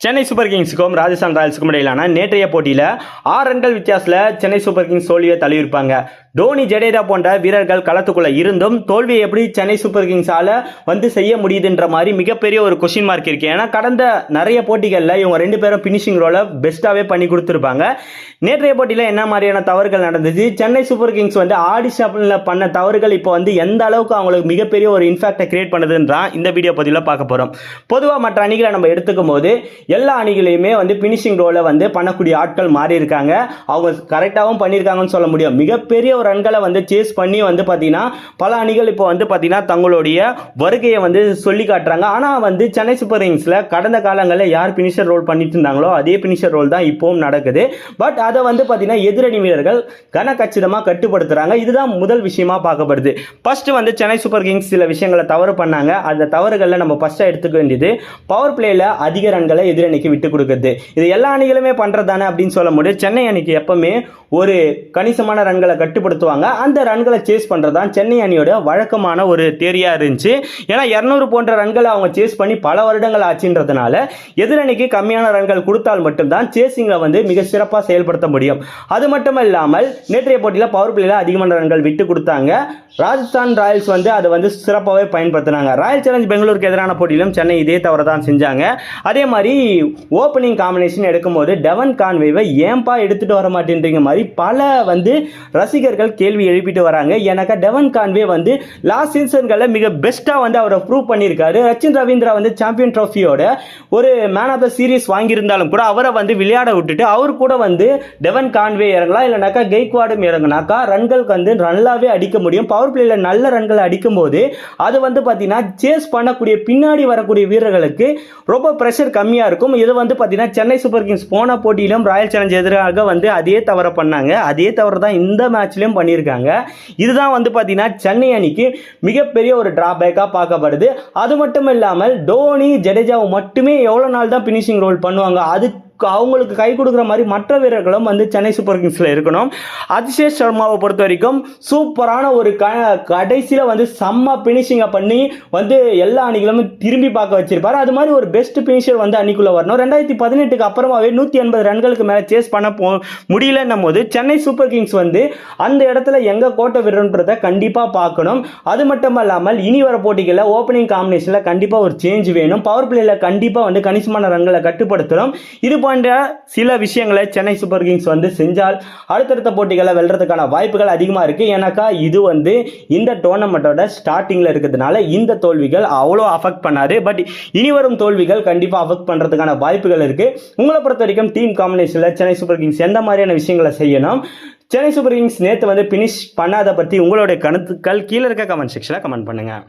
Chennai super கிங்ஸுக்கும் ராஜஸ்தான் ராயல்ஸுக்கும் இடையிலான நேற்றைய போட்டியில் ஆறு ரன்கள் வித்தியாசத்தில் சென்னை சூப்பர் கிங்ஸ் தோல்வியை தழுவிருப்பாங்க டோனி ஜடேஜா போன்ற வீரர்கள் களத்துக்குள்ளே இருந்தும் தோல்வியை எப்படி சென்னை சூப்பர் கிங்ஸால் வந்து செய்ய முடியுதுன்ற மாதிரி மிகப்பெரிய ஒரு கொஷின் மார்க் இருக்கு. ஏன்னா கடந்த நிறைய போட்டிகளில் இவங்க ரெண்டு பேரும் ஃபினிஷிங் ரோலை பெஸ்ட்டாகவே பண்ணி கொடுத்துருப்பாங்க. நேற்றைய போட்டியில் என்ன மாதிரியான தவறுகள் நடந்துச்சு? சென்னை சூப்பர் கிங்ஸ் வந்து ஆடிஷனில் பண்ண தவறுகள் இப்போ வந்து எந்த அளவுக்கு அவங்களுக்கு மிகப்பெரிய ஒரு இன்ஃபேக்டை கிரியேட் பண்ணுதுன்றான் இந்த வீடியோ பதிவில் பார்க்க போகிறோம் பொதுவாக மற்ற அணிகளை நம்ம எடுத்துக்கும் போது எல்லா அணிகளையுமே வந்து பினிஷிங் ரோலை வந்து பண்ணக்கூடிய ஆட்கள் மாறி இருக்காங்க அவங்க கரெக்டாகவும் பண்ணியிருக்காங்கன்னு சொல்ல முடியும். மிகப்பெரிய ஒரு ரன்களை வந்து சேஸ் பண்ணி வந்து பார்த்தீங்கன்னா பல அணிகள் இப்போ வந்து பார்த்தீங்கன்னா தங்களுடைய வருகையை வந்து சொல்லி காட்டுறாங்க. ஆனால் வந்து சென்னை சூப்பர் கிங்ஸில் கடந்த காலங்களில் யார் பினிஷர் ரோல் பண்ணிட்டு இருந்தாங்களோ அதே பினிஷர் ரோல் தான் இப்போவும் நடக்குது. பட் அதை வந்து பார்த்தீங்கன்னா எதிரணி வீரர்கள் கனக்கச்சிதமாக கட்டுப்படுத்துகிறாங்க இதுதான் முதல் விஷயமா பார்க்கப்படுது. ஃபர்ஸ்ட் வந்து சென்னை சூப்பர் கிங்ஸ் சில விஷயங்களை தவறு பண்ணாங்க. அந்த தவறுகளில் நம்ம ஃபர்ஸ்ட்டாக எடுத்துக்க வேண்டியது பவர் பிளேயில் அதிக ரன்களை எதிரணிக்கு விட்டு கொடுக்குறது. இது எல்லா அணிகளுமே பண்ணுறதானே அப்படின்னு சொல்ல முடியும் சென்னை அணிக்கு எப்பவுமே ஒரு கணிசமான ரன்களை கட்டுப்படுத்துவாங்க. அந்த ரன்களை சேஸ் பண்ணுறது தான் சென்னை அணியோட வழக்கமான ஒரு தேரியாக இருந்துச்சு. ஏன்னா இரநூறு போன்ற ரன்களை அவங்க சேஸ் பண்ணி பல வருடங்கள் ஆச்சுன்றதுனால எதிரணிக்கு கம்மியான ரன்கள் கொடுத்தால் மட்டும்தான் சேசிங்கில் வந்து மிக சிறப்பாக செயல்படுத்த முடியும். அது மட்டும் இல்லாமல் நேற்றைய போட்டியில் பவர் பிளேயில் அதிகமான ரன்கள் விட்டு கொடுத்தாங்க. ராஜஸ்தான் ராயல்ஸ் வந்து அதை வந்து சிறப்பாகவே பயன்படுத்தினாங்க. ராயல் சேலஞ்ச் பெங்களூருக்கு எதிரான போட்டியிலும் சென்னை இதே தவறு தான் செஞ்சாங்க. அதே மாதிரி ஓப்பனிங் காம்பினேஷன் எடுக்கும்போது டெவன் கான்வேவை ஏன்பா எடுத்துகிட்டு வர மாட்டேன்றீங்க மாதிரி பல வந்து ரசிகர்கள் கேள்வி எழுப்பிட்டு வராங்க. எனக்கு டெவன் கான்வே வந்து லாஸ்ட் சீசன்களில் மிக பெஸ்ட்டாக வந்து அவரை ப்ரூவ் பண்ணியிருக்காரு. ரச்சின் ரவீந்திரா வந்து சாம்பியன் ட்ராஃபியோட ஒரு மேன் ஆஃப் த சீரீஸ் வாங்கியிருந்தாலும் கூட அவரை வந்து விளையாட விட்டுட்டு அவர் கூட வந்து டெவன் கான்வே இறங்கலாம். இல்லைனாக்கா கெய்க்வாடும் இறங்கினாக்கா ரன்களுக்கு வந்து நல்லாவே அடிக்க முடியும். பவர் பிளேல நல்ல ரன்களை அடிக்கும்போது அது வந்து பார்த்தீங்கன்னா சேஸ் பண்ணக்கூடிய பின்னாடி வரக்கூடிய வீரர்களுக்கு ரொம்ப ப்ரெஷர் கம்மியாக இருக்கும். இது வந்து பார்த்தீங்கன்னா சென்னை சூப்பர் கிங்ஸ் போன போட்டியிலும் ராயல் சேலஞ்ச் எதிராக வந்து அதே தவற பண்ணாங்க. அதே தவறு தான் இந்த மேட்ச்லையும் பண்ணியிருக்காங்க. இதுதான் வந்து பார்த்தீங்கன்னா சென்னை அணிக்கு மிகப்பெரிய ஒரு டிராபேக்காக பார்க்கப்படுது. அது மட்டும் இல்லாமல் டோனி ஜடேஜாவை மட்டுமே எவ்வளோ நாள் தான் ஃபினிஷிங் ரோல் பண்ணுவாங்க? அது அவங்களுக்கு கை கொடுக்குற மாதிரி மற்ற வீரர்களும் வந்து சென்னை சூப்பர் கிங்ஸில் இருக்கணும். அதிசேஷ் சர்மாவை பொறுத்த வரைக்கும் சூப்பரான ஒரு க கடைசியில் வந்து செம்ம ஃபினிஷிங்கை பண்ணி வந்து எல்லா அணிகளும் திரும்பி பார்க்க வச்சிருப்பார். அது மாதிரி ஒரு பெஸ்ட் ஃபினிஷர் வந்து அணிக்குள்ளே வரணும். ரெண்டாயிரத்தி பதினெட்டுக்கு அப்புறமாவே நூற்றி எண்பது ரன்களுக்கு மேலே சேஸ் பண்ண போ முடியலன்னும் போது சென்னை சூப்பர் கிங்ஸ் வந்து அந்த இடத்துல எங்கே கோட்டை விடுறன்றதை கண்டிப்பாக பார்க்கணும். அது மட்டும் இல்லாமல் இனி வர போட்டிகளில் ஓப்பனிங் காம்பினேஷனில் கண்டிப்பாக ஒரு சேஞ்ச் வேணும். பவர் பிளேயில் கண்டிப்பாக வந்து கணிசமான ரன்களை கட்டுப்படுத்தணும். இது போன்ற சில விஷயங்களை சென்னை சூப்பர் கிங்ஸ் வந்து செஞ்சால் அடுத்தடுத்த போட்டிகளை வெல்றதுக்கான வாய்ப்புகள் அதிகமாக இருக்குது ஏன்னாக்கா இது வந்து இந்த டோர்னமெண்ட்டோட ஸ்டார்டிங்கில் இருக்கிறதுனால இந்த தோல்விகள் அவ்வளோ அஃபெக்ட் பண்ணாது. பட் இனி வரும் தோல்விகள் கண்டிப்பாக அஃபெக்ட் பண்ணுறதுக்கான வாய்ப்புகள் இருக்குது உங்களை பொறுத்த வரைக்கும் டீம் காம்பினேஷனில் சென்னை சூப்பர் கிங்ஸ் எந்த மாதிரியான விஷயங்களை செய்யணும்? சென்னை சூப்பர் கிங்ஸ் நேற்று வந்து ஃபினிஷ் பண்ணாத பற்றி உங்களுடைய கருத்துக்கள் கீழே இருக்க கமெண்ட் செக்ஷனில் கமெண்ட் பண்ணுங்கள்